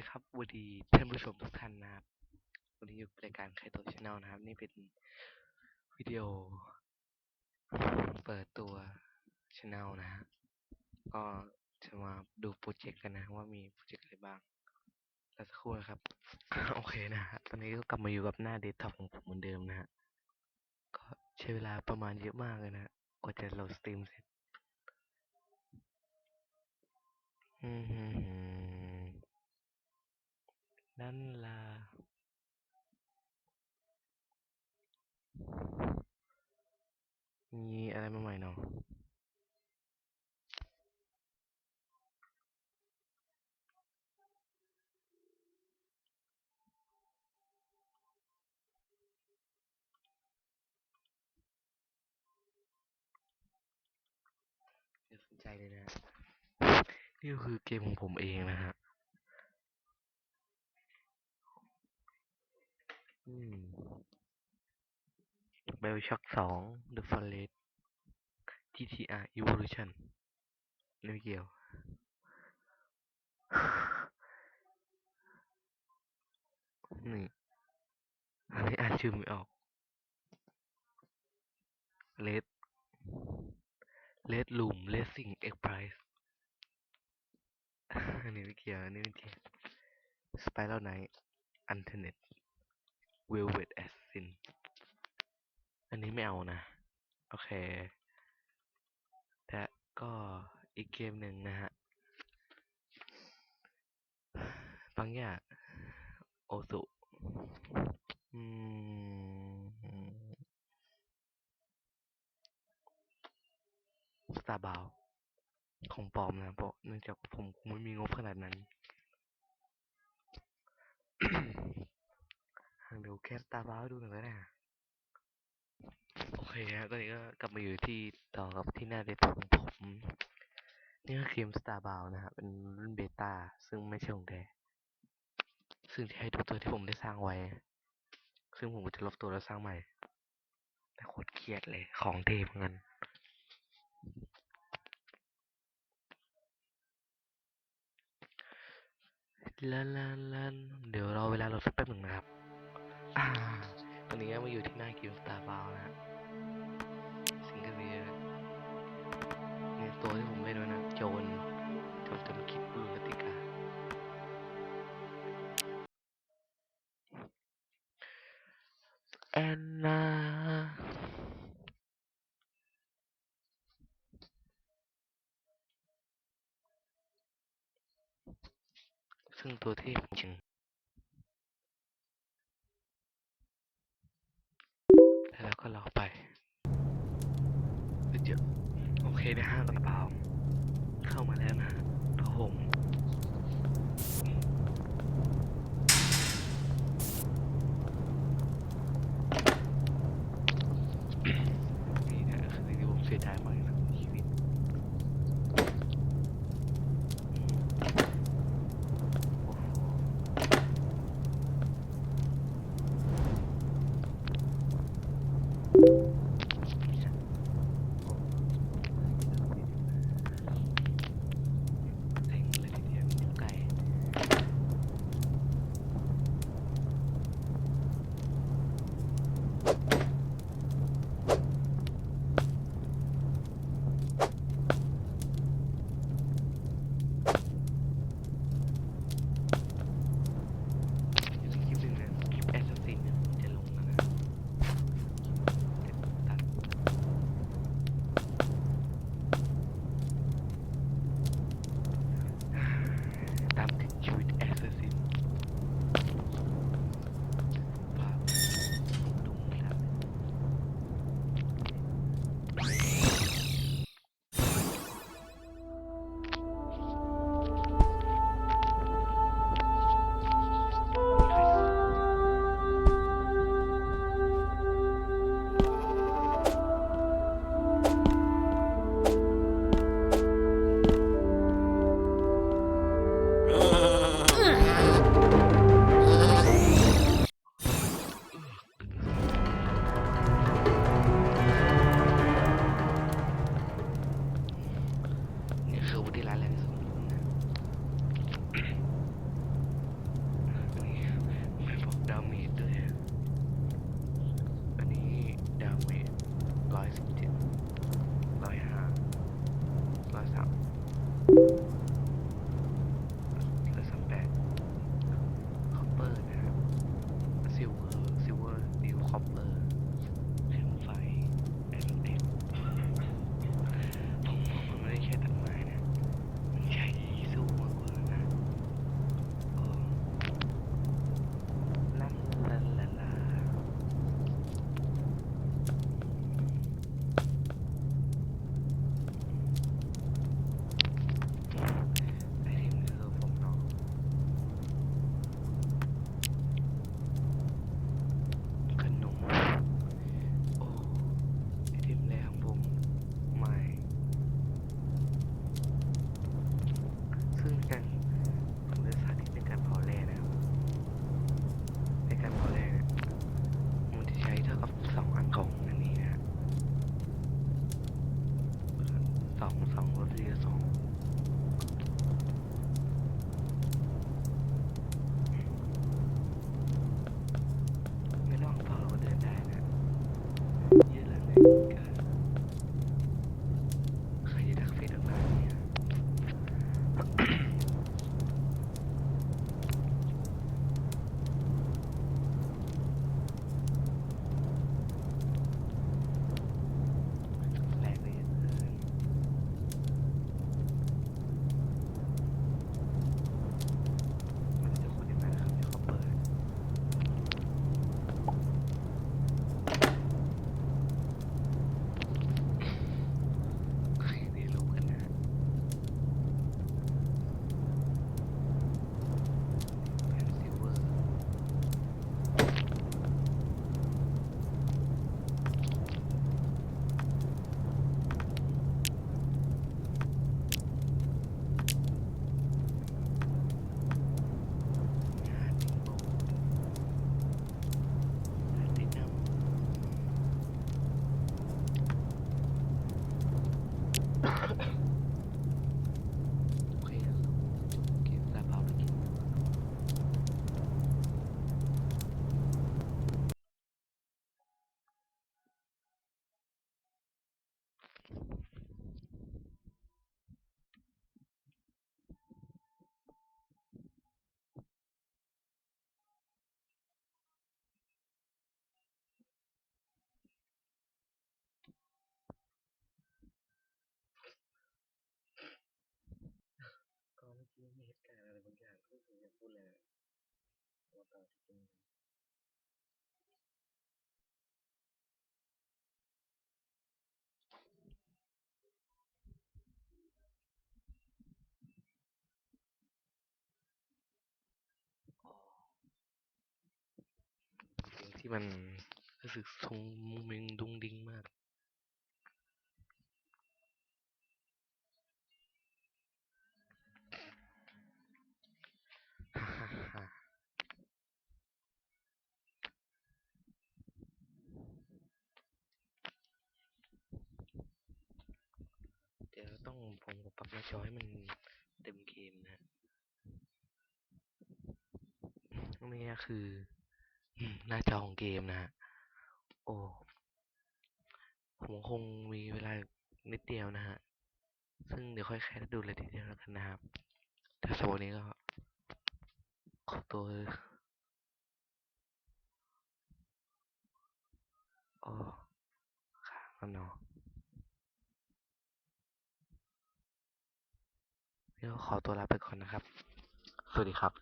ดีครับสวัสดีท่านผู้ชมทุกท่านนะครับ วันนี้อยู่รายการไคโตชาแนลนะครับ นี่เป็นวิดีโอ เปิดตัวชาแนลนะฮะก็จะมาดูโปรเจกต์กันนะ ว่ามีโปรเจกต์อะไรบ้างแล้วสักครู่นะครับ โอเคนะฮะตอนนี้ก็กลับมาอยู่กับหน้าเดสก์ท็อปของผมเหมือนเดิมนะฮะก็ใช้เวลาประมาณเยอะมากเลยนะกว่าจะโหลดสตรีมเสร็จอืม นั่นล่ะมีอะไรมาใหม่เนาะอย่าสนใจเลยนะฮะนี่ก็คือเกมของผมเองนะฮะ เบลช็อคสองเดอะฟอเรส GTR Evolution ไม่เกี่ยว นี่อันนี้อ่านชื่อไม่ออกเลดเลดลูมเลสซิ่งเอ็กซ์ไพรส์อันนี้ไม่เกี่ยวอันนี้ไม่เกี่ยวสไปรัลไนท์อันเทอร์เน็ต Velvet Assin อันนี้ไม่เอานะ โอเค และก็อีกเกมหนึ่งนะฮะบางอย่างโอสุอืมสตาร์บาวของปลอมนะเพราะเนื่องจากผมคงไม่มีงบขนาดนั้น แคสตาร์บาวดูหน่อยได้นะโอเคฮะตอนนี้ก็กลับมาอยู่ที่ต่อกับที่หน้าเดสก์ท็อปของผม นี่ก็เกม Starbound นะฮะเป็นรุ่นเบต้าซึ่งไม่ใช่ของแท้ซึ่งจะให้ดูตัวที่ผมได้สร้างไว้ ซึ่งผมก็จะลบตัวแล้วสร้างใหม่ แต่โคตรเครียดเลยของเทพงั้นลันลันลันเดี๋ยวรอเวลาเราสักแป๊บหนึ่งนะครับ อ่าตอนนี้ก็มาอยู่ที่หน้าเกม Starbound นะฮะซิงเกียร์เนี่ยตัวที่ผมเล่นไว้นะโจนโจนจะมาคิดปืนกติกาแอนนาซึ่งตัวที่จริงแล้ว ก็รอไปเดี๋ยวโอเคนะฮะกระเป๋าเข้ามาแล้วนะผม regalen eso. 상상 어디에서 จะพูดเลยวต่อจริงเสียงที่มันรู้สึกทรงมุงเมงดุงดิงมาก ฮ่าฮ่าฮ่าเดี๋ยวต้องผมปรับหน้าจอให้มันเต็มเกมนะนี่คือหน้าจอของเกมนะฮะ โอ้ ผมคงมีเวลานิดเดียวนะฮะ ซึ่งเดี๋ยวค่อยแค่ดูเลยทีเดียวแล้วกันนะครับ แต่สำหรับนี้ก็ขอตัวโอ้ค้างแล้วเนาะ เดี๋ยวขอตัวลาไปก่อนนะครับ สวัสดีครับ